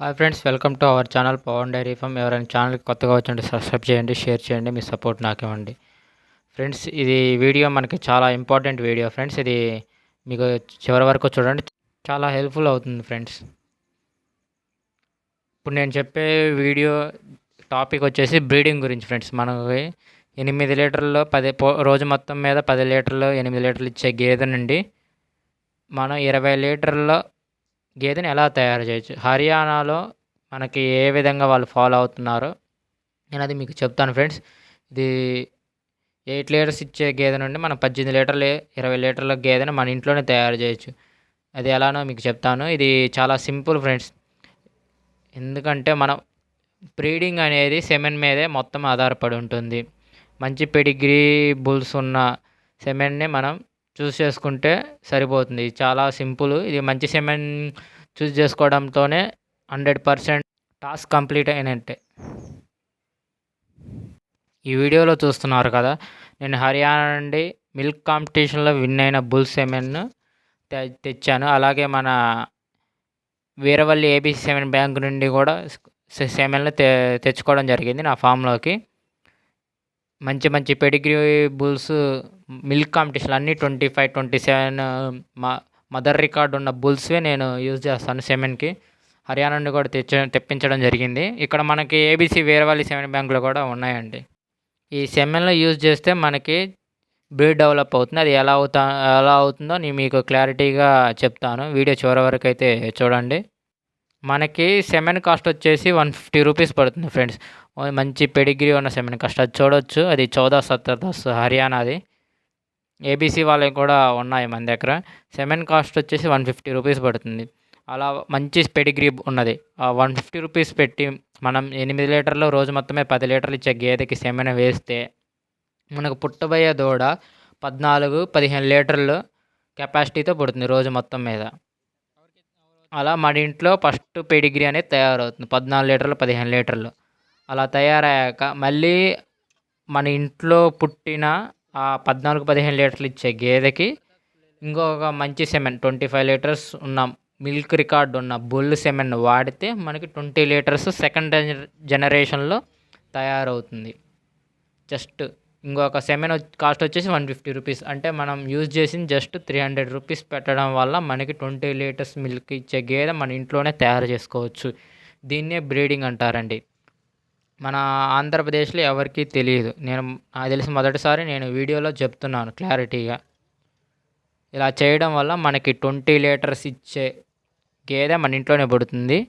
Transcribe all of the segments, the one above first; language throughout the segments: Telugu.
Hi friends welcome to our channel Pavan dairy farm. ఎవరైనా ఛానల్కి కొత్తగా వచ్చండి సబ్స్క్రైబ్ చేయండి షేర్ చేయండి మీ సపోర్ట్ నాకు ఇవ్వండి. ఫ్రెండ్స్ ఇది వీడియో మనకి చాలా ఇంపార్టెంట్ వీడియో ఫ్రెండ్స్. ఇది మీకు చివరి వరకు చూడండి చాలా హెల్ప్ఫుల్ అవుతుంది ఫ్రెండ్స్. ఇప్పుడు నేను చెప్పే వీడియో టాపిక్ వచ్చేసి బ్రీడింగ్ గురించి ఫ్రెండ్స్. మనకి ఎనిమిది లీటర్లు పది రోజు మొత్తం మీద పది లీటర్లు ఎనిమిది లీటర్లు ఇచ్చే గేదె నుండి మనం ఇరవై లీటర్ల గేదెని ఎలా తయారు చేయొచ్చు? హర్యానాలో మనకి ఏ విధంగా వాళ్ళు ఫాలో అవుతున్నారో నేను అది మీకు చెప్తాను ఫ్రెండ్స్. ఇది ఎయిట్ లీటర్స్ ఇచ్చే గేదె నుండి మనం పద్దెనిమిది లీటర్లు ఇరవై లీటర్ల గేదెని మన ఇంట్లోనే తయారు చేయొచ్చు. అది ఎలానో మీకు చెప్తాను. ఇది చాలా సింపుల్ ఫ్రెండ్స్. ఎందుకంటే మనం బ్రీడింగ్ అనేది సెమెన్ మీదే మొత్తం ఆధారపడి ఉంటుంది. మంచి పెడిగ్రీ బుల్స్ ఉన్న సెమెన్ని మనం చూస్ చేసుకుంటే సరిపోతుంది. చాలా సింపుల్. ఇది మంచి సెమెన్ చూస్ చేసుకోవడంతోనే హండ్రెడ్ పర్సెంట్ టాస్క్ కంప్లీట్ అయినట్టే. ఈ వీడియోలో చూస్తున్నారు కదా నేను హర్యానా నుండి మిల్క్ కాంపిటీషన్లో విన్ అయిన బుల్ సెమెన్ తెచ్చాను. అలాగే మన వీరవల్లి ఏబీసీ సెమెన్ బ్యాంక్ నుండి కూడా సెమెన్లు తె తెచ్చుకోవడం జరిగింది నా ఫామ్లోకి. మంచి మంచి పెడిగ్రీ బుల్స్ మిల్క్ కాంపిటీషన్ అన్నీ ట్వంటీ ఫైవ్ ట్వంటీ సెవెన్ మా మదర్ రికార్డ్ ఉన్న బుల్స్వే నేను యూజ్ చేస్తాను సెమెన్కి హర్యానా నుండి కూడా తెచ్చ తెప్పించడం జరిగింది. ఇక్కడ మనకి ఏబీసీ వీరవల్లి సెమెన్ బ్యాంకులు కూడా ఉన్నాయండి. ఈ సెమెన్లో యూజ్ చేస్తే మనకి బ్రీడ్ డెవలప్ అవుతుంది. అది ఎలా అవుతా ఎలా అవుతుందో నేను మీకు క్లారిటీగా చెప్తాను. వీడియో చివరి వరకు అయితే చూడండి. మనకి సెమెన్ కాస్ట్ వచ్చేసి వన్ ఫిఫ్టీ రూపీస్ పడుతుంది ఫ్రెండ్స్ మంచి పెడిగ్రీ ఉన్న సెమెన్ కాస్ట్ అది చూడొచ్చు. అది చౌదా సత్తర్దస్ హర్యానాది. ఏబీసీ వాళ్ళకి కూడా ఉన్నాయి మన దగ్గర. సెమెన్ కాస్ట్ వచ్చేసి వన్ ఫిఫ్టీ రూపీస్ పడుతుంది. అలా మంచి పెడిగ్రీ ఉన్నది. ఆ వన్ ఫిఫ్టీ రూపీస్ పెట్టి మనం ఎనిమిది లీటర్లు రోజు మొత్తమే పది లీటర్లు ఇచ్చే గేదెకి సెమెన వేస్తే మనకు పుట్టబోయే దూడ పద్నాలుగు పదిహేను లీటర్లు కెపాసిటీతో పుడుతుంది రోజు మొత్తం మీద. అలా మన ఇంట్లో ఫస్ట్ పెడిగ్రీ అనేది తయారవుతుంది. పద్నాలుగు లీటర్లు పదిహేను లీటర్లు. అలా తయారయ్యాక మళ్ళీ మన ఇంట్లో పుట్టిన ఆ పద్నాలుగు పదిహేను లీటర్లు ఇచ్చే గేదెకి ఇంకొక మంచి సెమెన్ ట్వంటీ ఫైవ్ లీటర్స్ ఉన్న మిల్క్ రికార్డ్ ఉన్న బుల్ సెమెన్ వాడితే మనకి ట్వంటీ లీటర్స్ సెకండ్ జనరేషన్లో తయారవుతుంది. జస్ట్ ఇంకొక సెమెన్ కాస్ట్ వచ్చేసి వన్ ఫిఫ్టీ రూపీస్. అంటే మనం యూజ్ చేసింది జస్ట్ త్రీ హండ్రెడ్ రూపీస్ పెట్టడం వల్ల మనకి ట్వంటీ లీటర్స్ మిల్క్ ఇచ్చే గేదె మన ఇంట్లోనే తయారు చేసుకోవచ్చు. దీన్నే బ్రీడింగ్ అంటారండి. మన ఆంధ్రప్రదేశ్లో ఎవరికీ తెలియదు. నేను నాకు తెలిసి మొదటిసారి నేను వీడియోలో చెప్తున్నాను క్లారిటీగా. ఇలా చేయడం వల్ల మనకి ట్వంటీ లీటర్స్ ఇచ్చే గేదె మన ఇంట్లోనే పడుతుంది.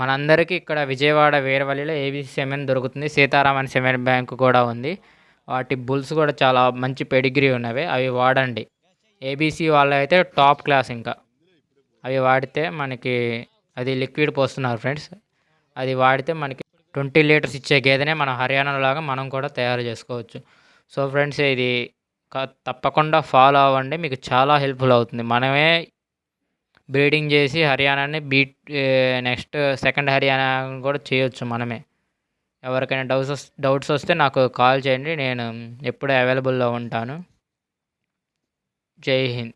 మనందరికీ ఇక్కడ విజయవాడ వీరవల్లిలో ఏబీసీ సెమెన్ దొరుకుతుంది. సీతారామన్ సెమెన్ బ్యాంకు కూడా ఉంది. వాటి బుల్స్ కూడా చాలా మంచి పెడిగ్రీ ఉన్నవి. అవి వాడండి. ఏబీసీ వాళ్ళు అయితే టాప్ క్లాస్ ఇంకా. అవి వాడితే మనకి అది లిక్విడ్ పోస్తున్నారు ఫ్రెండ్స్. అది వాడితే మనకి ట్వంటీ లీటర్స్ ఇచ్చే గేదెనే మన హర్యానాలాగా మనం కూడా తయారు చేసుకోవచ్చు. సో ఫ్రెండ్స్ ఇది తప్పకుండా ఫాలో అవ్వండి. మీకు చాలా హెల్ప్ఫుల్ అవుతుంది. మనమే బ్రీడింగ్ చేసి హర్యానాని బీట్ నెక్స్ట్ సెకండ్ హర్యానా కూడా చేయొచ్చు మనమే. ఎవరికైనా డౌట్స్ డౌట్స్ వస్తే నాకు కాల్ చేయండి. నేను ఎప్పుడూ అవైలబుల్లో ఉంటాను. జై హింద్.